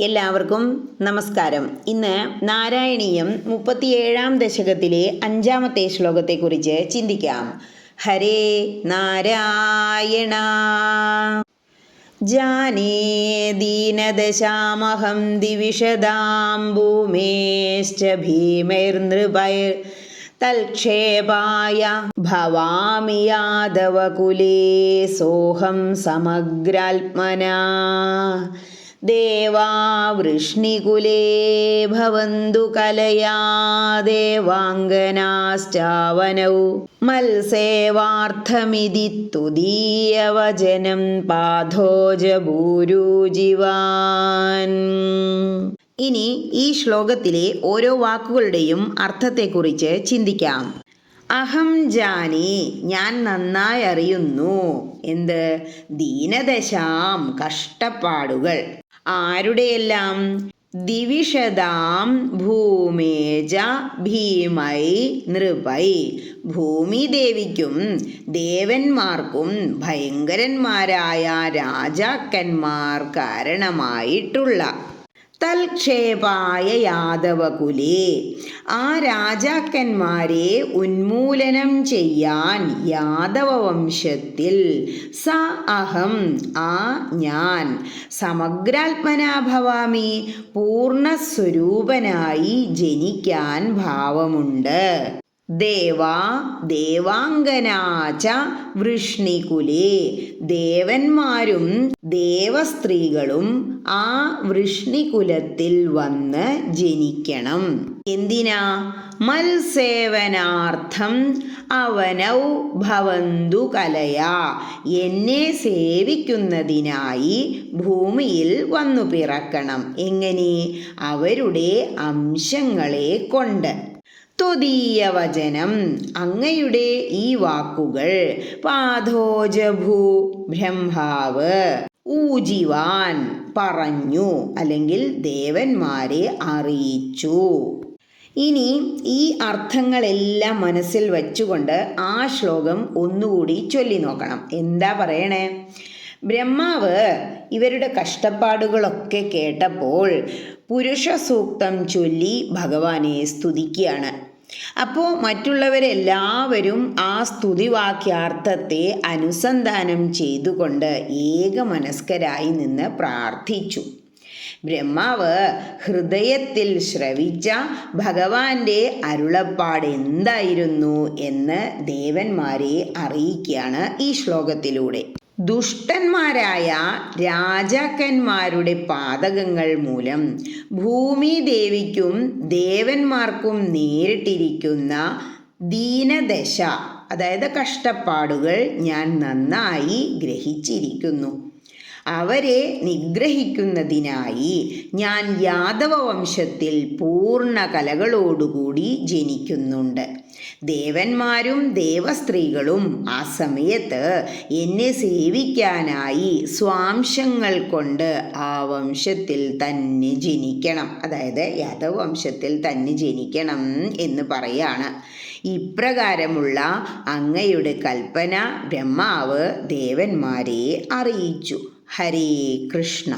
എല്ലാവർക്കും നമസ്കാരം. ഇന്ന് നാരായണീയം മുപ്പത്തിയേഴാം ദശകത്തിലെ അഞ്ചാമത്തെ ശ്ലോകത്തെ കുറിച്ച് ചിന്തിക്കാം. ഹരേ നാരായണ. ജാനേ ദീനദശാമഹം ദിവിഷദാം ഭൂമേശ്ച ഭീമൈർനൃപൈർ തൽക്ഷേപായ ഭവാമി യാദവകുലേ സോഹം സമഗ്രാത്മനാ. ദേവാ വൃഷ്ണികുലേ ഭവന്തു കലയാ ദേവാംഗനാശ്ചാവനൗ മത്സേവാർത്ഥമിതി തുദീയവചനം പാഥോജഭൂരുജിവാൻ ഇനി ഈ ശ്ലോകത്തിലെ ഓരോ വാക്കുകളുടെയും അർത്ഥത്തെക്കുറിച്ച് ചിന്തിക്കാം. അഹം ജാനി ഞാൻ നന്നായി അറിയുന്നു. എന്ത്? ദീനദശാം കഷ്ടപ്പാടുകൾ. ആരുടെയെല്ലാം? ദിവിഷതാം ഭൂമേജ ഭീമൈ നൃപൈ. ഭൂമിദേവിക്കും ദേവന്മാർക്കും ഭയങ്കരന്മാരായ രാജാക്കന്മാർ കാരണമായിട്ടുള്ള തൽക്ഷേപായ യാദവകുലേ ആ രാജാക്കന്മാരെ ഉന്മൂലനം ചെയ്യാൻ യാദവ വംശത്തിൽ സ അഹം ആ ഞാൻ. സമഗ്രാത്മനാഭവാമി പൂർണസ്വരൂപനായി ജനിക്കാൻ ഭാവമുണ്ട്. ദേവാ ദേവാംഗനാച വൃഷ്ണികുലേ. ദേവന്മാരും ദേവസ്ത്രീകളും ആ വൃഷ്ണികുലത്തിൽ വന്ന് ജനിക്കണം. എന്തിനാ? മത്സേവനാർത്ഥം അവനൗ ഭവന്തു കലയാ. എന്നെ സേവിക്കുന്നതിനായി ഭൂമിയിൽ വന്നു പിറക്കണം. എങ്ങനെ? അവരുടെ അംശങ്ങളെ കൊണ്ട്. ത്വദീയ വചനം അങ്ങയുടെ ഈ വാക്കുകൾ പാധോജഭൂ ബ്രഹ്മാവ് ഊജിവാൻ പറഞ്ഞു അല്ലെങ്കിൽ ദേവന്മാരെ അറിയിച്ചു. ഇനി ഈ അർത്ഥങ്ങളെല്ലാം മനസ്സിൽ വച്ചുകൊണ്ട് ആ ശ്ലോകം ഒന്നുകൂടി ചൊല്ലി നോക്കണം എന്താ പറയണേ? ബ്രഹ്മാവ് ഇവരുടെ കഷ്ടപ്പാടുകളൊക്കെ കേട്ടപ്പോൾ പുരുഷ സൂക്തം ചൊല്ലി ഭഗവാനെ സ്തുതിക്കുകയാണ്. അപ്പോൾ മറ്റുള്ളവരെല്ലാവരും ആ സ്തുതിവാക്യാർത്ഥത്തെ അനുസന്ധാനം ചെയ്തുകൊണ്ട് ഏകമനസ്കരായി നിന്ന് പ്രാർത്ഥിച്ചു. ബ്രഹ്മാവ് ഹൃദയത്തിൽ ശ്രവിച്ച ഭഗവാന്റെ അരുളപ്പാട് എന്തായിരുന്നു എന്ന് ദേവന്മാരെ അറിയിക്കുകയാണ് ഈ ശ്ലോകത്തിലൂടെ. ദുഷ്ടന്മാരായ രാജാക്കന്മാരുടെ പാതകങ്ങൾ മൂലം ഭൂമിദേവിക്കും ദേവന്മാർക്കും നേരിട്ടിരിക്കുന്ന ദീനദശ അതായത് കഷ്ടപ്പാടുകൾ ഞാൻ നന്നായി ഗ്രഹിച്ചിരിക്കുന്നു. അവരെ നിഗ്രഹിക്കുന്നതിനായി ഞാൻ യാദവ വംശത്തിൽ പൂർണ കലകളോടുകൂടി ജനിക്കുന്നുണ്ട്. ദേവന്മാരും ദേവസ്ത്രീകളും ആ സമയത്ത് എന്നെ സേവിക്കാനായി സ്വാംശങ്ങൾ കൊണ്ട് ആ വംശത്തിൽ തന്നെ ജനിക്കണം. അതായത് യാദവ് വംശത്തിൽ തന്നെ ജനിക്കണം എന്ന് പറയാണ്. ഇപ്രകാരമുള്ള അങ്ങയുടെ കൽപ്പന ബ്രഹ്മാവ് ദേവന്മാരെ അറിയിച്ചു. ഹരേ കൃഷ്ണ.